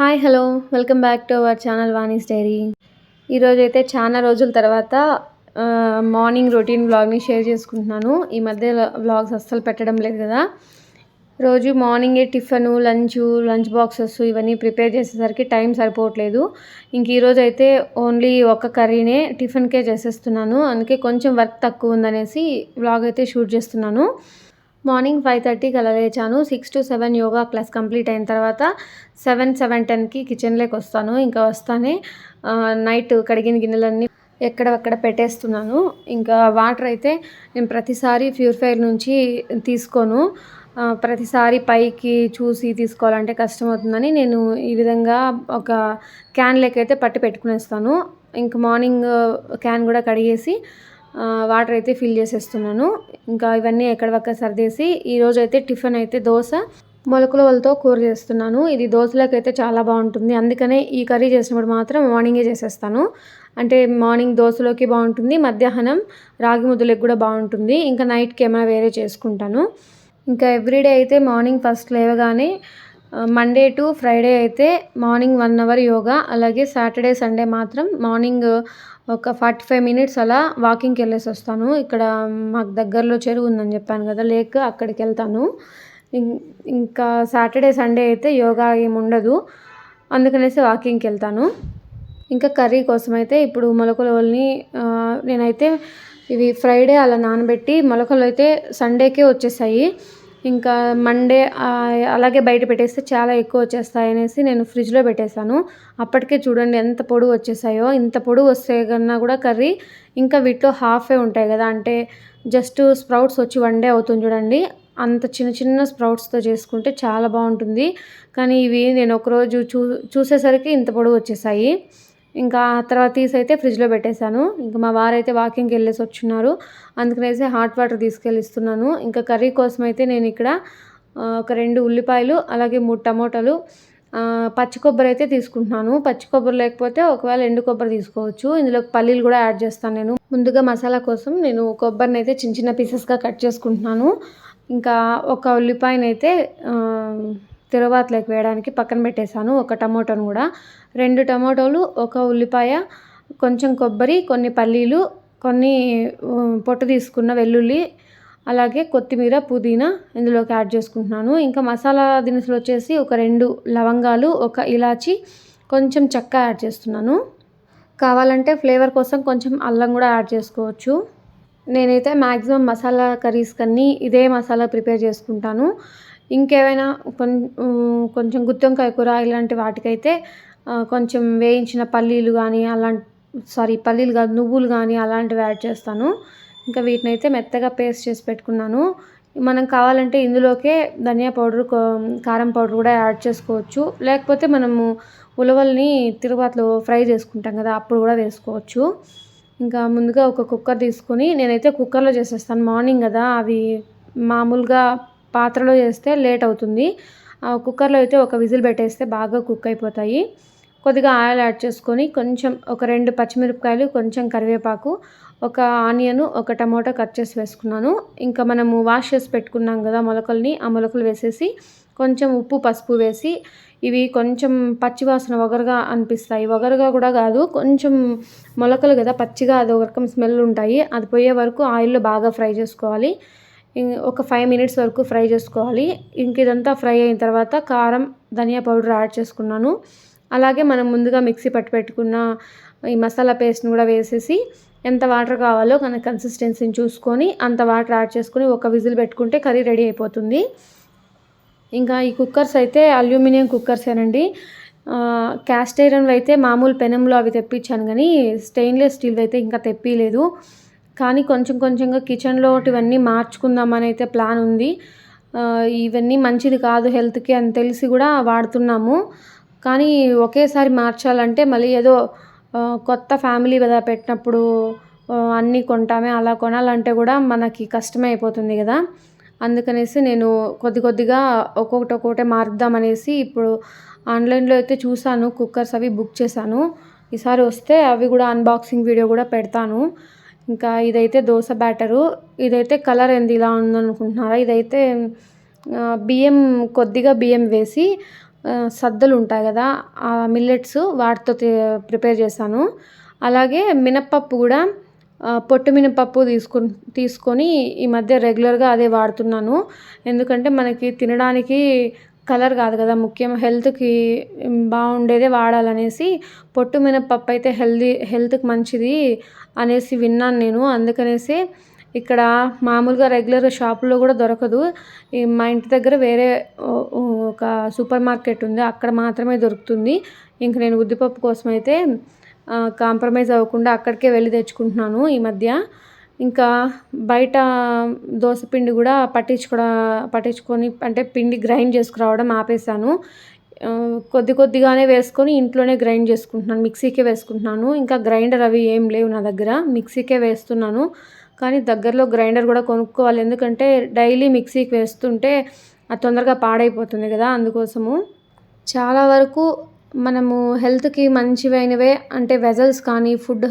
Hi hello. Welcome back to our channel Vani's diary. ఈరోజు అయితే చాలా రోజుల తర్వాత మార్నింగ్ రొటీన్ వ్లాగ్ని షేర్ చేసుకుంటున్నాను. ఈ మధ్య వ్లాగ్స్ అస్సలు పెట్టడం లేదు కదా. రోజు మార్నింగే టిఫిన్ లంచ్ లంచ్ బాక్సెస్ ఇవన్నీ ప్రిపేర్ చేసేసరికి టైం సరిపోవట్లేదు. ఇంక ఈరోజు అయితే ఓన్లీ ఒక కర్రీనే టిఫిన్కే చేసేస్తున్నాను. అందుకే కొంచెం వర్క్ తక్కువ ఉందనేసి వ్లాగ్ అయితే షూట్ చేస్తున్నాను. మార్నింగ్ ఫైవ్ థర్టీకి అలా లేచాను. Six to seven yoga class complete అయిన తర్వాత సెవెన్ సెవెన్ టెన్కి కిచెన్లోకి వస్తాను. ఇంకా వస్తానే నైట్ కడిగిన గిన్నెలన్నీ ఎక్కడక్కడ పెట్టేస్తున్నాను. ఇంకా వాటర్ అయితే నేను ప్రతిసారి ప్యూరిఫైర్ నుంచి తీసుకోను. ప్రతిసారి పైకి చూసి తీసుకోవాలంటే కష్టమవుతుందని నేను ఈ విధంగా ఒక క్యాన్ అయితే పట్టి పెట్టుకునేస్తాను. ఇంక మార్నింగ్ క్యాన్ కూడా కడిగేసి వాటర్ అయితే ఫిల్ చేసేస్తున్నాను. ఇంకా ఇవన్నీ ఎక్కడవక్క సర్దేసి ఈరోజు అయితే టిఫిన్ అయితే దోశ మొలకల వాళ్ళతో కూర చేస్తున్నాను. ఇది దోశలకు అయితే చాలా బాగుంటుంది. అందుకనే ఈ కర్రీ చేసినప్పుడు మాత్రం మార్నింగే చేసేస్తాను. అంటే మార్నింగ్ దోశలోకి బాగుంటుంది మధ్యాహ్నం రాగి ముద్దలకు కూడా బాగుంటుంది. ఇంకా నైట్కి ఏమైనా వేరే చేసుకుంటాను. ఇంకా ఎవ్రీడే అయితే మార్నింగ్ ఫస్ట్ లేవగానే మండే టు ఫ్రైడే అయితే మార్నింగ్ వన్ అవర్ యోగా అలాగే సాటర్డే సండే మాత్రం మార్నింగ్ uh, ఒక ఫార్టీ ఫైవ్ మినిట్స్ అలా వాకింగ్కి వెళ్ళేసి వస్తాను. ఇక్కడ మాకు దగ్గరలో చెరువు ఉందని చెప్పాను కదా లేక్ అక్కడికి వెళ్తాను. ఇంకా సాటర్డే సండే అయితే యోగా ఏమి ఉండదు. అందుకనేసి వాకింగ్కి వెళ్తాను. ఇంకా కర్రీ కోసం అయితే ఇప్పుడు మొలకలని నేనైతే ఇవి ఫ్రైడే అలా నానబెట్టి మొలకలు అయితే సండేకే వచ్చేసాయి. ఇంకా మండే అలాగే బయట పెట్టేస్తే చాలా ఎక్కువ వచ్చేస్తాయి అనేసి నేను ఫ్రిడ్జ్లో పెట్టేశాను. అప్పటికే చూడండి ఎంత పొడుగు వచ్చేసాయో ఇంత పొడుగు వస్తే కన్నా కూడా కర్రీ ఇంకా వీటిలో హాఫే ఉంటాయి కదా. అంటే జస్ట్ స్ప్రౌట్స్ వచ్చి వన్ డే అవుతుంది చూడండి. అంత చిన్న చిన్న స్ప్రౌట్స్తో చేసుకుంటే చాలా బాగుంటుంది. కానీ ఇవి నేను ఒకరోజు చూ చూసేసరికి ఇంత పొడవు వచ్చేసాయి. ఇంకా ఆ తర్వాత తీసి అయితే ఫ్రిడ్జ్లో పెట్టేశాను. ఇంకా మా వారైతే వాకింగ్కి వెళ్ళేసి వచ్చున్నారు. అందుకనేసి హాట్ వాటర్ తీసుకెళ్ళి ఇస్తున్నాను ఇంకా కర్రీ కోసం అయితే నేను ఇక్కడ ఒక రెండు ఉల్లిపాయలు అలాగే మూడు టమోటాలు పచ్చి కొబ్బరి అయితే తీసుకుంటున్నాను. పచ్చి కొబ్బరి లేకపోతే ఒకవేళ ఎండు కొబ్బరి తీసుకోవచ్చు. ఇందులో పల్లీలు కూడా యాడ్ చేస్తాను నేను. ముందుగా మసాలా కోసం నేను కొబ్బరిని అయితే చిన్న చిన్న పీసెస్గా కట్ చేసుకుంటున్నాను. ఇంకా ఒక ఉల్లిపాయనైతే తిరువాతలోకి వేయడానికి పక్కన పెట్టేశాను. ఒక టమోటాను కూడా. రెండు టమోటాలు ఒక ఉల్లిపాయ కొంచెం కొబ్బరి కొన్ని పల్లీలు కొన్ని పొట్టు తీసుకున్న వెల్లుల్లి అలాగే కొత్తిమీర పుదీనా ఇందులోకి యాడ్ చేసుకుంటున్నాను. ఇంకా మసాలా దినుసులు వచ్చేసి ఒక రెండు లవంగాలు ఒక ఇలాచి కొంచెం చెక్క యాడ్ చేస్తున్నాను. కావాలంటే ఫ్లేవర్ కోసం కొంచెం అల్లం కూడా యాడ్ చేసుకోవచ్చు. నేనైతే మ్యాక్సిమం మసాలా కర్రీస్ కన్నీ ఇదే మసాలా ప్రిపేర్ చేసుకుంటాను. ఇంకేమైనా కొం కొంచెం గుత్తొంకాయ కూర ఇలాంటి వాటికైతే కొంచెం వేయించిన పల్లీలు కానీ అలాంటి సారీ పల్లీలు కాదు నువ్వులు కానీ అలాంటివి యాడ్ చేస్తాను. ఇంకా వీటిని అయితే మెత్తగా పేస్ట్ చేసి పెట్టుకున్నాను. మనం కావాలంటే ఇందులోకే ధనియా పౌడర్ కారం పౌడర్ కూడా యాడ్ చేసుకోవచ్చు. లేకపోతే మనము ఉలవల్ని తిరువాతలో ఫ్రై చేసుకుంటాం కదా అప్పుడు కూడా వేసుకోవచ్చు. ఇంకా ముందుగా ఒక కుక్కర్ తీసుకొని నేనైతే కుక్కర్లో చేసేస్తాను. మార్నింగ్ కదా అవి మామూలుగా పాత్రలో చేస్తే లేట్ అవుతుంది. ఆ కుక్కర్లో అయితే ఒక విజిల్ పెట్టేస్తే బాగా కుక్ అయిపోతాయి. కొద్దిగా ఆయిల్ యాడ్ చేసుకొని కొంచెం ఒక రెండు పచ్చిమిరపకాయలు కొంచెం కరివేపాకు ఒక ఆనియన్ ఒక టమాటో కట్ చేసి వేసుకున్నాను. ఇంకా మనము వాష్ చేసి పెట్టుకున్నాం కదా మొలకల్ని ఆ మొలకలు వేసేసి కొంచెం ఉప్పు పసుపు వేసి ఇవి కొంచెం పచ్చివాసన వగరుగా అనిపిస్తాయి. వగరుగా కూడా కాదు కొంచెం మొలకలు కదా పచ్చిగా అది ఒక రకం స్మెల్ ఉంటాయి. అది పోయే వరకు ఆయిల్లో బాగా ఫ్రై చేసుకోవాలి. ఒక ఫైవ్ మినిట్స్ వరకు ఫ్రై చేసుకోవాలి. ఇంక ఇదంతా ఫ్రై అయిన తర్వాత కారం ధనియా పౌడర్ యాడ్ చేసుకున్నాను. అలాగే మనం ముందుగా మిక్సీ పట్టి పెట్టుకున్న ఈ మసాలా పేస్ట్ని కూడా వేసేసి ఎంత వాటర్ కావాలో మన కన్సిస్టెన్సీని చూసుకొని అంత వాటర్ యాడ్ చేసుకొని ఒక విజిల్ పెట్టుకుంటే కర్రీ రెడీ అయిపోతుంది. ఇంకా ఈ కుక్కర్స్ అయితే అల్యూమినియం కుక్కర్సేనండి క్యాస్ట్ ఐరన్ అయితే మామూలు పెనంలో అవి తెప్పించాను కానీ స్టెయిన్లెస్ స్టీల్ అయితే ఇంకా తెప్పిలేదు. కానీ కొంచెం కొంచెంగా కిచెన్లో ఇవన్నీ మార్చుకుందామని అయితే ప్లాన్ ఉంది. ఇవన్నీ మంచిది కాదు హెల్త్కి అని తెలిసి కూడా వాడుతున్నాము. కానీ ఒకేసారి మార్చాలంటే మళ్ళీ ఏదో కొత్త ఫ్యామిలీ కదా పెట్టినప్పుడు అన్నీ కొంటామే అలా కొనాలంటే కూడా మనకి కష్టమే అయిపోతుంది కదా. అందుకనేసి నేను కొద్ది కొద్దిగా ఒక్కొక్కటి ఒక్కొక్కటే మారుద్దామనేసి ఇప్పుడు ఆన్లైన్లో అయితే చూశాను కుక్కర్స్ అవి బుక్ చేశాను. ఈసారి వస్తే అవి కూడా అన్బాక్సింగ్ వీడియో కూడా పెడతాను. ఇంకా ఇదైతే దోశ బ్యాటరు. ఇదైతే కలర్ ఏంది ఇలా ఉందనుకుంటున్నారా? ఇదైతే బియ్యం కొద్దిగా బియ్యం వేసి సద్దలు ఉంటాయి కదా ఆ మిల్లెట్స్ వాటితో ప్రిపేర్ చేశాను. అలాగే మినప్పప్పు కూడా పొట్టు మినపప్పు తీసుకు తీసుకొని ఈ మధ్య రెగ్యులర్గా అదే వాడుతున్నాను. ఎందుకంటే మనకి తినడానికి కలర్ కాదు కదా ముఖ్యం హెల్త్కి బాగుండేదే వాడాలనేసి పొట్టు మినప్పప్పు అయితే హెల్దీ హెల్త్కి మంచిది అనేసి విన్నాను నేను. అందుకనేసి ఇక్కడ మామూలుగా రెగ్యులర్ షాపులో కూడా దొరకదు. ఈ మా ఇంటి దగ్గర వేరే ఒక సూపర్ మార్కెట్ ఉంది. అక్కడ మాత్రమే దొరుకుతుంది. ఇంక నేను ఉద్దిపప్పు కోసం అయితే కాంప్రమైజ్ అవ్వకుండా అక్కడికే వెళ్ళి తెచ్చుకుంటున్నాను ఈ మధ్య. ఇంకా బయట దోశ పిండి కూడా పట్టించుకోవడం పట్టించుకొని అంటే పిండి గ్రైండ్ చేసుకురావడం ఆపేసాను కొద్ది కొద్దిగానే వేసుకొని ఇంట్లోనే గ్రైండ్ చేసుకుంటున్నాను. మిక్సీకే వేసుకుంటున్నాను. ఇంకా గ్రైండర్ అవి ఏం లేవు నా దగ్గర. మిక్సీకే వేస్తున్నాను. కానీ దగ్గరలో గ్రైండర్ కూడా కొనుక్కోవాలి. ఎందుకంటే డైలీ మిక్సీకి వేస్తుంటే అది తొందరగా పాడైపోతుంది కదా అందుకోసము. చాలా వరకు మనము హెల్త్కి మంచివైనవే అంటే వెజల్స్ కానీ ఫుడ్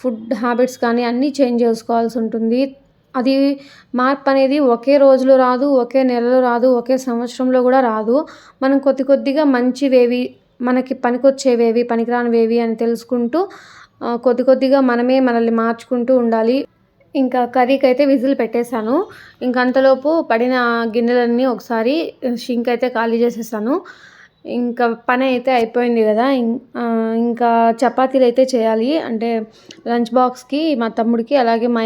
ఫుడ్ హ్యాబిట్స్ కానీ అన్నీ చేంజ్ చేసుకోవాల్సి ఉంటుంది. అది మార్పు అనేది ఒకే రోజులో రాదు ఒకే నెలలో రాదు ఒకే సంవత్సరంలో కూడా రాదు. మనం కొద్ది కొద్దిగా మంచివేవి మనకి పనికొచ్చేవేవి పనికిరానివేవి అని తెలుసుకుంటూ కొద్ది కొద్దిగా మనమే మనల్ని మార్చుకుంటూ ఉండాలి. ఇంకా కర్రీకి అయితే విజిల్ పెట్టేశాను. ఇంకా అంతలోపు పడిన గిన్నెలన్నీ ఒకసారి షింక్ అయితే ఖాళీ చేసేసాను. ఇంకా పని అయితే అయిపోయింది కదా. ఇంకా చపాతీలు అయితే చేయాలి. అంటే లంచ్ బాక్స్కి మా తమ్ముడికి అలాగే మా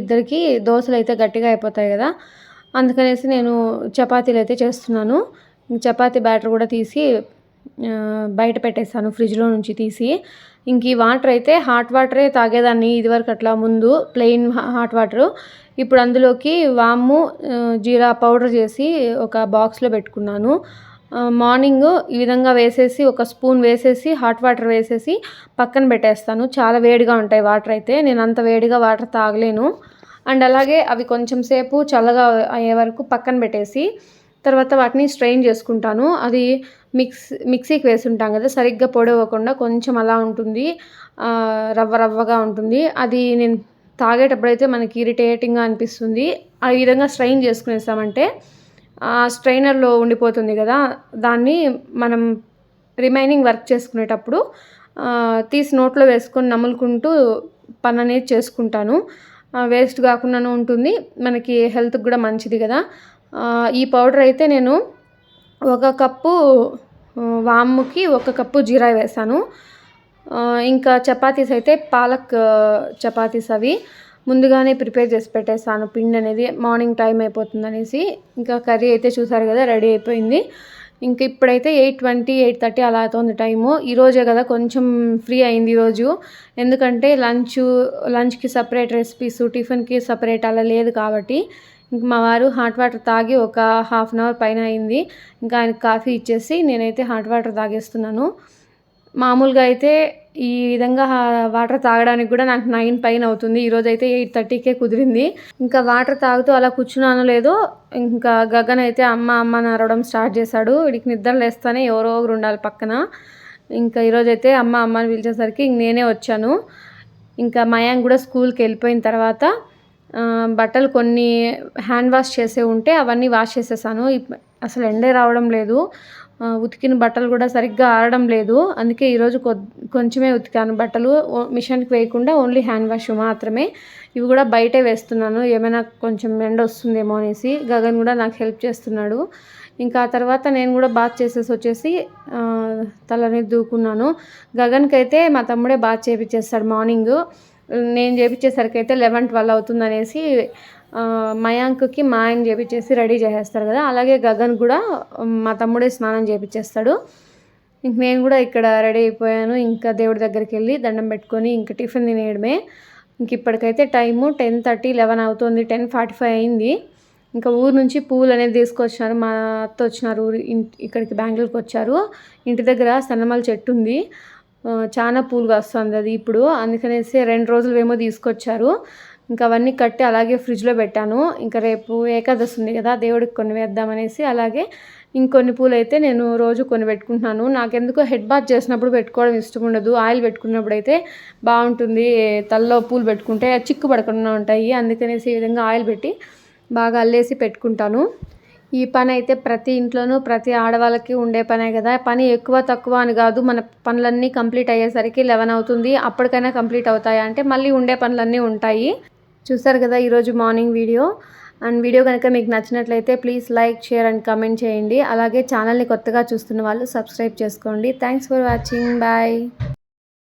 ఇద్దరికి దోశలు అయితే గట్టిగా అయిపోతాయి కదా. అందుకనేసి నేను చపాతీలు అయితే చేస్తున్నాను. చపాతీ బ్యాటర్ కూడా తీసి బయట పెట్టేస్తాను ఫ్రిడ్జ్లో నుంచి తీసి. ఇంక ఈ వాటర్ అయితే హాట్ వాటరే తాగేదాన్ని ఇదివరకు అట్లా ముందు ప్లెయిన్ హాట్ వాటర్. ఇప్పుడు అందులోకి వాము జీరా పౌడర్ చేసి ఒక బాక్స్లో పెట్టుకున్నాను. మార్నింగ్ ఈ విధంగా వేసేసి ఒక స్పూన్ వేసేసి హాట్ వాటర్ వేసేసి పక్కన పెట్టేస్తాను. చాలా వేడిగా ఉంటాయి వాటర్ అయితే. నేను అంత వేడిగా వాటర్ తాగలేను. అండ్ అలాగే అవి కొంచెం సేపు చల్లగా అయ్యే వరకు పక్కన పెట్టేసి తర్వాత వాటిని స్ట్రెయిన్ చేసుకుంటాను. అది మిక్స్ మిక్సీకి వేసి ఉంటాం కదా సరిగ్గా పొడవకుండా కొంచెం అలా ఉంటుంది. రవ్వ రవ్వగా ఉంటుంది. అది నేను తాగేటప్పుడైతే మనకి ఇరిటేటింగ్గా అనిపిస్తుంది. ఆ విధంగా స్ట్రెయిన్ చేసుకునేసామంటే స్ట్రైనర్లో ఉండిపోతుంది కదా దాన్ని మనం రిమైనింగ్ వర్క్ చేసుకునేటప్పుడు తీసి నోట్లో వేసుకొని నములుకుంటూ పని అనేది చేసుకుంటాను. వేస్ట్ కాకుండానే ఉంటుంది. మనకి హెల్త్కి కూడా మంచిది కదా. ఈ పౌడర్ అయితే నేను ఒక కప్పు వామ్ముకి వాముకి ఒక కప్పు జీరా వేసాను. ఇంకా చపాతీస్ అయితే పాలక్ చపాతీస్ అవి. ముందుగానే ప్రిపేర్ చేసి పెట్టేసాను పిండి అనేది మార్నింగ్ టైం అయిపోతుంది అనేసి ఇంకా కర్రీ అయితే చూసారు కదా రెడీ అయిపోయింది. ఇంకా ఇప్పుడైతే ఎయిట్ ట్వంటీ ఎయిట్ థర్టీ అలా అవుతుంది టైము. ఈరోజే కదా కొంచెం ఫ్రీ అయింది ఈరోజు ఎందుకంటే లంచ్ లంచ్కి సపరేట్ రెసిపీస్ టిఫిన్కి సపరేట్ అలా లేదు కాబట్టి ఇంక మా వారు హాట్ వాటర్ తాగి ఒక హాఫ్ అన్ అవర్ పైన అయింది. ఇంకా ఆయనకి కాఫీ ఇచ్చేసి నేనైతే హాట్ వాటర్ తాగేస్తున్నాను. మామూలుగా అయితే ఈ విధంగా వాటర్ తాగడానికి కూడా నాకు నైన్ పైన అవుతుంది. ఈరోజు అయితే ఎయిట్ థర్టీకే కుదిరింది. ఇంకా వాటర్ తాగుతూ అలా కూర్చున్నానో లేదో ఇంకా గగన్ అయితే అమ్మ అమ్మ నరవడం స్టార్ట్ చేశాడు. వీడికి నిద్ర లేస్తానే ఎవరో ఒకరు ఉండాలి పక్కన. ఇంకా ఈరోజు అయితే అమ్మ అమ్మని పిలిచేసరికి ఇంక నేనే వచ్చాను. ఇంకా మయాంగ్ కూడా స్కూల్కి వెళ్ళిపోయిన తర్వాత బట్టలు కొన్ని హ్యాండ్ వాష్ చేసే ఉంటే అవన్నీ వాష్ చేసేసాను. అసలు ఎండే రావడం లేదు. ఉతికిన బట్టలు కూడా సరిగ్గా ఆరడం లేదు. అందుకే ఈరోజు కొ కొంచెమే ఉతికాను. బట్టలు మిషన్కి వేయకుండా ఓన్లీ హ్యాండ్ వాష్ మాత్రమే. ఇవి కూడా బయటే వేస్తున్నాను. ఏమైనా కొంచెం ఎండ వస్తుందేమో అనేసి గగన్ కూడా నాకు హెల్ప్ చేస్తున్నాడు. ఇంకా ఆ తర్వాత నేను కూడా బాత్ చేసేసి వచ్చేసి తలని దూకున్నాను గగన్కి అయితే మా తమ్ముడే బాత్ చేపించేస్తాడు మార్నింగ్. నేను చేపించేసరికి అయితే లెవెన్ ట్వెల్వ్ అవుతుంది అనేసి మయాంక్కి మా ఆయన చేపించేసి రెడీ చేసేస్తారు కదా. అలాగే గగన్ కూడా మా తమ్ముడే స్నానం చేపించేస్తాడు. ఇంక నేను కూడా ఇక్కడ రెడీ అయిపోయాను. ఇంకా దేవుడి దగ్గరికి వెళ్ళి దండం పెట్టుకొని ఇంకా టిఫిన్ తినేయడమే. ఇంక ఇప్పటికైతే టైము టెన్ థర్టీ లెవెన్ అవుతుంది. టెన్ ఫార్టీ ఫైవ్ అయింది. ఇంకా ఊరు నుంచి పువ్వులు అనేది తీసుకొచ్చినారు మా అత్త వచ్చినారు ఊరు ఇంటి ఇక్కడికి బెంగళూరుకి వచ్చారు. ఇంటి దగ్గర సన్నమల చెట్టు ఉంది. చాలా పూలు కాస్తుంది అది ఇప్పుడు. అందుకనేసి రెండు రోజులు ఏమో తీసుకొచ్చారు. ఇంకా అవన్నీ కట్టి అలాగే ఫ్రిడ్జ్లో పెట్టాను. ఇంకా రేపు ఏకాదశి ఉంది కదా దేవుడికి కొన్ని వేద్దామనేసి అలాగే ఇంకొన్ని పూలు అయితే నేను రోజు కొన్ని పెట్టుకుంటున్నాను. నాకెందుకో హెడ్ బాత్ చేసినప్పుడు పెట్టుకోవడం ఇష్టం ఉండదు. ఆయిల్ పెట్టుకున్నప్పుడు అయితే బాగుంటుంది. తలలో పూలు పెట్టుకుంటే చిక్కు పడకుండా ఉంటాయి. అందుకనేసి ఈ విధంగా ఆయిల్ పెట్టి బాగా అల్లేసి పెట్టుకుంటాను. ఈ పని అయితే ప్రతి ఇంట్లోనూ ప్రతి ఆడవాళ్ళకి ఉండే పనే కదా. పని ఎక్కువ తక్కువ అని కాదు. మన పనులన్నీ కంప్లీట్ అయ్యేసరికి లెవెన్ అవుతుంది. అప్పటికైనా కంప్లీట్ అవుతాయా అంటే మళ్ళీ ఉండే పనులన్నీ ఉంటాయి. చూసారు కదా ఈరోజు మార్నింగ్ వీడియో. అండ్ వీడియో కనుక మీకు నచ్చినట్లయితే please like share and comment చేయండి. అలాగే ఛానల్ని కొత్తగా చూస్తున్న వాళ్ళు సబ్స్క్రైబ్ చేసుకోండి. Thanks for watching. బాయ్.